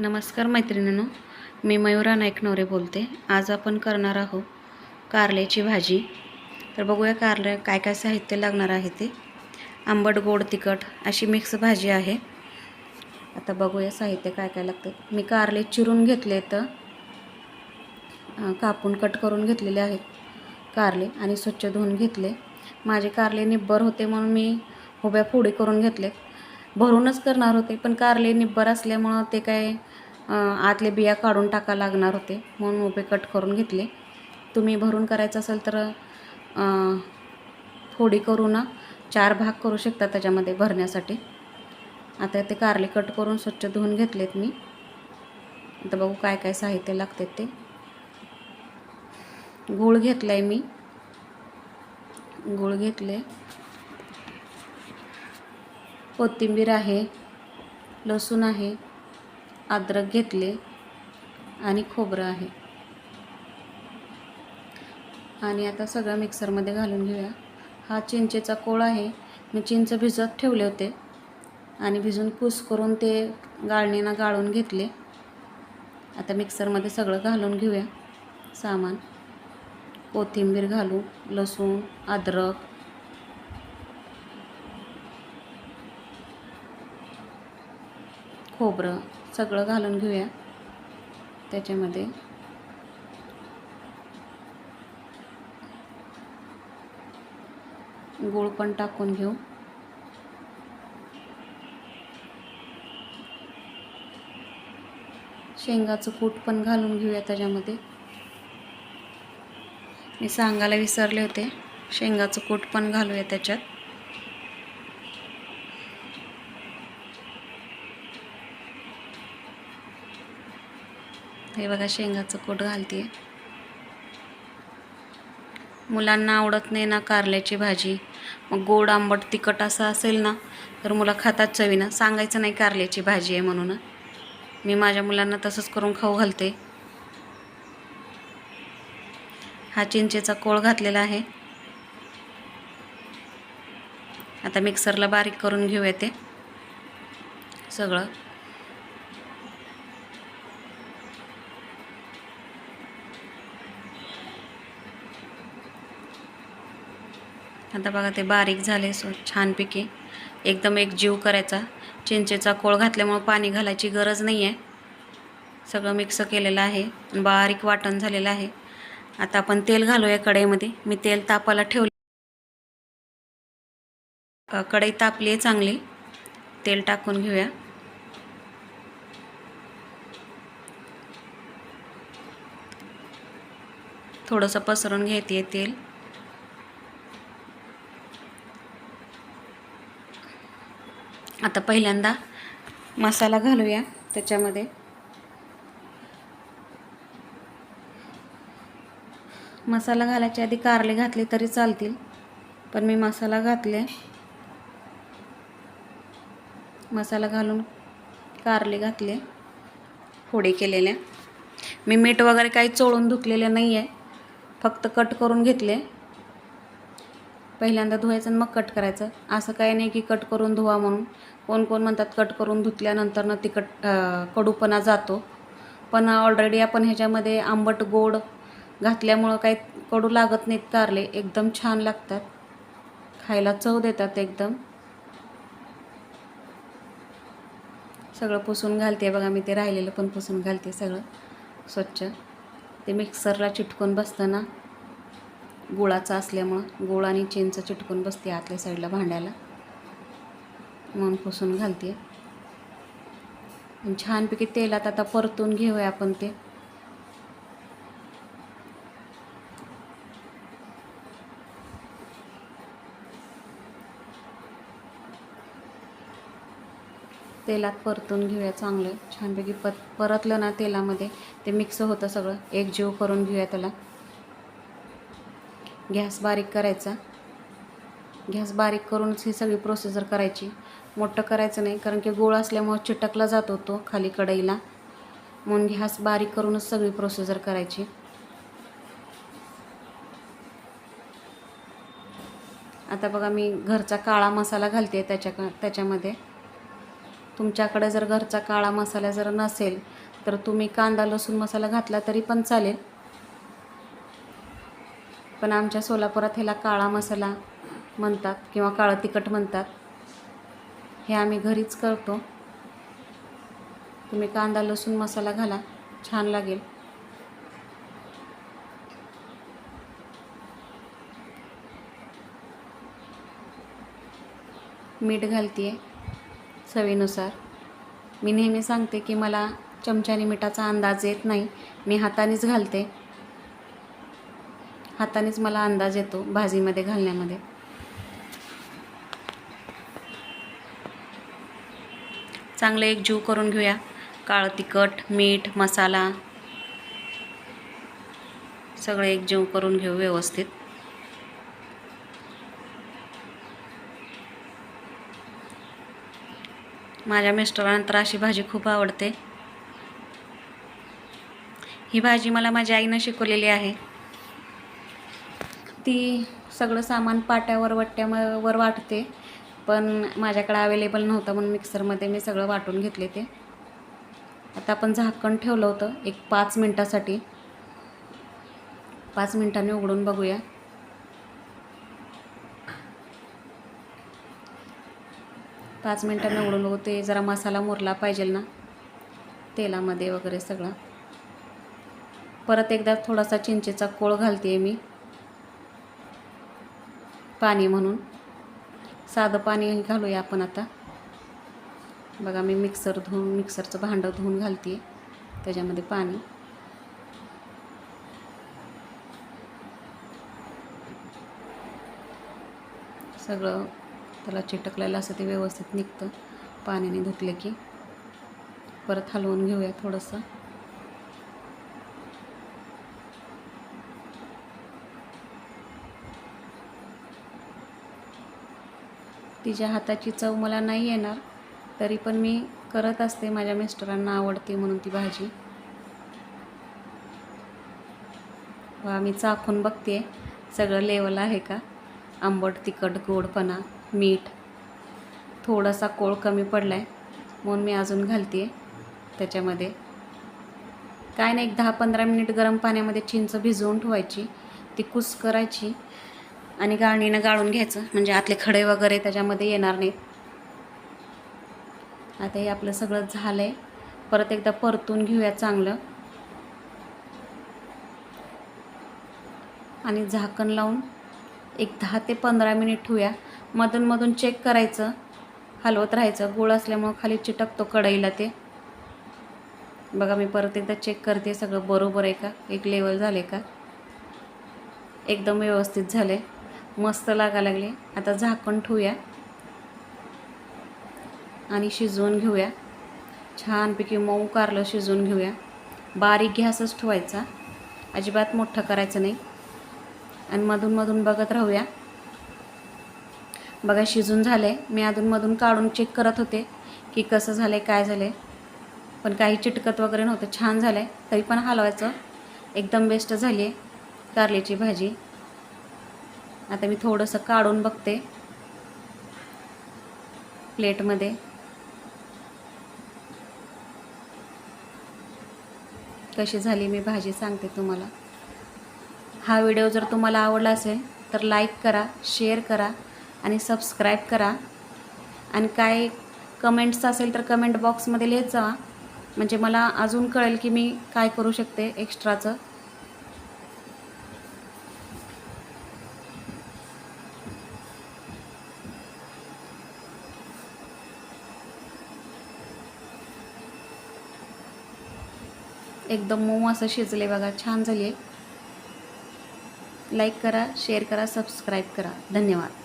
नमस्कार मैत्रिणींनो मी मयुरा नाईकनवरे बोलते. आज आपण करणार आहोत कारल्याची भाजी. तर बघूया कारले काय काय साहित्य लागणार आहे ते. आंबट गोड तिखट अशी मिक्स भाजी आहे. आता बघूया साहित्य काय काय लागतं. मी कारले चिरून घेतले तर कापून कट करून घेतलेले आहेत कारले आणि स्वच्छ धुवून घेतले. माझे कारले निब्बर होते म्हणून मी उभ्या फोडी करून घेतले भरूनच करणार होते पण कारले निब्बर असल्यामुळं ते काय आतले बिया काढून टाका लागणार होते म्हणून उभे कट करून घेतले. तुम्ही भरून करायचं असेल तर फोडी करून चार भाग करू शकता त्याच्यामध्ये भरण्यासाठी. आता ते कारले कट करून स्वच्छ धुवून घेतलेत मी. आता बघू काय काय साहित्य लागते ते. गूळ घेतलं आहे मी. गूळ घेतले. कोथिंबीर आहे लसूण आहे अद्रक घेतले आणि खोबरं आहे. आणि आता सगळं मिक्सरमध्ये घालून घेऊया. हा चिंचेचा कोळ आहे. मी चिंच भिजत ठेवले होते आणि भिजून कूस करून ते गाळणीनं गाळून घेतले. आता मिक्सरमध्ये सगळं घालून घेऊया सामान. कोथिंबीर घालू लसूण अद्रक खोबरं सगळं घालून घेऊया. त्याच्यामध्ये गूळ पण टाकून घेऊ. शेंगाचं कूट पण घालून घेऊया त्याच्यामध्ये. मी सांगायला विसरले होते. शेंगाचं कूट पण घालूया त्याच्यात. हे बघा शेंगाचं कूट घालते मुलांना आवडत नाही ना कारल्याची भाजी. मग गोड आंबट तिखट असं असेल ना तर मुलं खातात चवीनं. सांगायचं नाही कारल्याची भाजी आहे म्हणून. मी माझ्या मुलांना तसंच करून खाऊ घालते. हा चिंचेचा कोळ घातलेला आहे. आता मिक्सरला बारीक करून घेऊया ते सगळं. आता बघा ते बारीक झाले सो छानपैकी. एकदम एक जीव करायचा. चिंचेचा कोळ घातल्यामुळं पाणी घालायची गरज नाही आहे सगळं मिक्स केलेलं आहे. बारीक वाटण झालेलं आहे. आता आपण तेल घालूया कढईमध्ये. मी तेल तापायला ठेवले. कढई तापली आहे चांगली. तेल टाकून घेऊया. थोडंसं पसरून घेते तेल. आता पहिल्यांदा मसाला घालूया त्याच्यामध्ये. मसाला घालायच्या आधी कारले घातले तरी चालतील पण मी मसाला घातले. मसाला घालून कारले घातले फोडी केलेल्या. मी मीठ वगैरे काही चोळून धुतलेले नाही आहे फक्त कट करून घेतले. पहिल्यांदा धुवायचं आणि मग कट करायचं. असं काही नाही की कट करून धुवा म्हणून. कोण कोण म्हणतात कट करून धुतल्यानंतर ना तिखट कडूपणा जातो. पण ऑलरेडी आपण ह्याच्यामध्ये आंबट गोड घातल्यामुळं काही कडू लागत नाहीत कारले. एकदम छान लागतात. खायला चव देतात एकदम. सगळं पुसून घालते. बघा मी ते राहिलेलं पण पुसून घालते सगळं स्वच्छ. ते मिक्सरला चिटकून बसतं ना गुळाचं असल्यामुळं गुळ आणि चिंच चिटकून बसते आतल्या साईडला भांड्याला. म्हणून पुसून घालते. छानपैकी तेलात आता परतून घेऊया आपण ते. तेलात परतून घेऊया चांगलं. छानपैकी पत परतलं ना तेलामध्ये. ते मिक्स होतं सगळं. एकजीव करून घेऊया त्याला. गॅस बारीक करायचा. गॅस बारीक करूनच ही सगळी प्रोसिजर करायची. मोठं करायचं नाही कारण की गोळ असल्यामुळं चिटकला जातो तो खाली कढईला. म्हणून गॅस बारीक करूनच सगळी प्रोसिजर करायची. आता बघा मी घरचा काळा मसाला घालते त्याच्या त्याच्यामध्ये. तुमच्याकडे जर घरचा काळा मसाला जर नसेल तर तुम्ही कांदा लसूण मसाला घातला तरी पण चालेल. पण आमच्या सोलापुरात ह्याला काळा मसाला म्हणतात किंवा काळं तिखट म्हणतात. हे आम्ही घरीच करतो. तुम्ही कांदा लसूण मसाला घाला. छान लागेल. मीठ घालते चवीनुसार. मी नेहमी सांगते की मला चमच्याने मिठाचा अंदाज येत नाही. मी हातानेच घालते. हातानेच मला अंदाज येतो भाजीमध्ये घालण्यामध्ये. चांगलं एक जीव करून घेऊया. काळं तिखट मीठ मसाला. सगळं एक जीव करून घेऊ व्यवस्थित. माझ्या मिस्टरांना तर अशी भाजी खूप आवडते. ही भाजी मला माझ्या आईनं शिकवलेली आहे. ती सगळं सामान पाट्यावर वट्ट्यावर वाटते. पण माझ्याकडे अवेलेबल नव्हतं म्हणून मिक्सरमध्ये मी सगळं वाटून घेतले ते. आता आपण झाकण ठेवलं होतं एक पाच मिनटासाठी. पाच मिनटांनी उघडून बघूया. पाच मिनटांनी उघडून बघू ते जरा मसाला मुरला पाहिजे ना. तेलामध्ये वगैरे सगळं. परत एकदा थोडासा चिंचेचा कोळ घालते मी. पाणी म्हणून. साधं पाणी घालूया आपण आता. बघा मी मिक्सर धुवून मिक्सरचं भांडं धुवून घालते त्याच्यामध्ये पाणी. सगळं त्याला चिटकलेलं असं ते व्यवस्थित निघतं. पाण्याने धुतलं की. परत हलवून घेऊया थोडंसं. तिच्या हाताची चव मला नाही येणार तरी पण मी करत असते माझ्या मिस्टरांना आवडते म्हणून ती भाजी. वा मी चाखून बघते. सगळं लेवल आहे का? आंबट तिखट गोडपणा मीठ. थोडासा कोळ कमी पडला आहे म्हणून मी अजून घालते त्याच्यामध्ये. काय नाही एक दहा पंधरा मिनिट गरम पाण्यामध्ये चिंच भिजवून ठेवायची. ती कुस करायची. आणि गाळणीनं गाळून घ्यायचं. म्हणजे आतले खडे वगैरे त्याच्यामध्ये येणार नाहीत. आता हे आपलं सगळं झालं आहे परत एकदा परतून घेऊया चांगलं. आणि झाकण लावून एक दहा ते पंधरा मिनिट ठेवूया. मधूनमधून चेक करायचं. हलवत राहायचं. गुळ असल्यामुळं खाली चिटकतो कढईला ते. बघा मी परत एकदा चेक करते. सगळं बरोबर आहे का? एक लेवल झाले का? एकदम व्यवस्थित झाले मस्त लागा लागले. आता झाकण ठेवूया. आणि शिजवून घेऊया. छानपैकी मऊ कारलं शिजवून घेऊया. बारीक गॅसच ठेवायचा. अजिबात मोठं करायचं नाही. आणि मधूनमधून बघत राहूया. बघा शिजून झालं आहे मी अधूनमधून काढून चेक करत होते की कसं झालं आहे काय झालं आहे पण काही चिटकत वगैरे नव्हतं. छान झालं आहे तरी पण हलवायचं. एकदम बेस्ट झाली आहे कारल्याची भाजी. आता मी थोडंसं काढून बघते. प्लेटमध्ये. कशी झाली मी भाजी सांगते तुम्हाला. हा व्हिडिओ जर तुम्हाला आवडला असेल तर लाईक करा शेअर करा आणि सबस्क्राईब करा. आणि काय कमेंट्स असेल तर कमेंट बॉक्समध्ये लिहित जा म्हणजे मला अजून कळेल की मी काय करू शकते एक्स्ट्राचं. एकदम मऊ असं शिजले बघा छान झाली आहे लाईक करा शेअर करा सबस्क्राईब करा. धन्यवाद.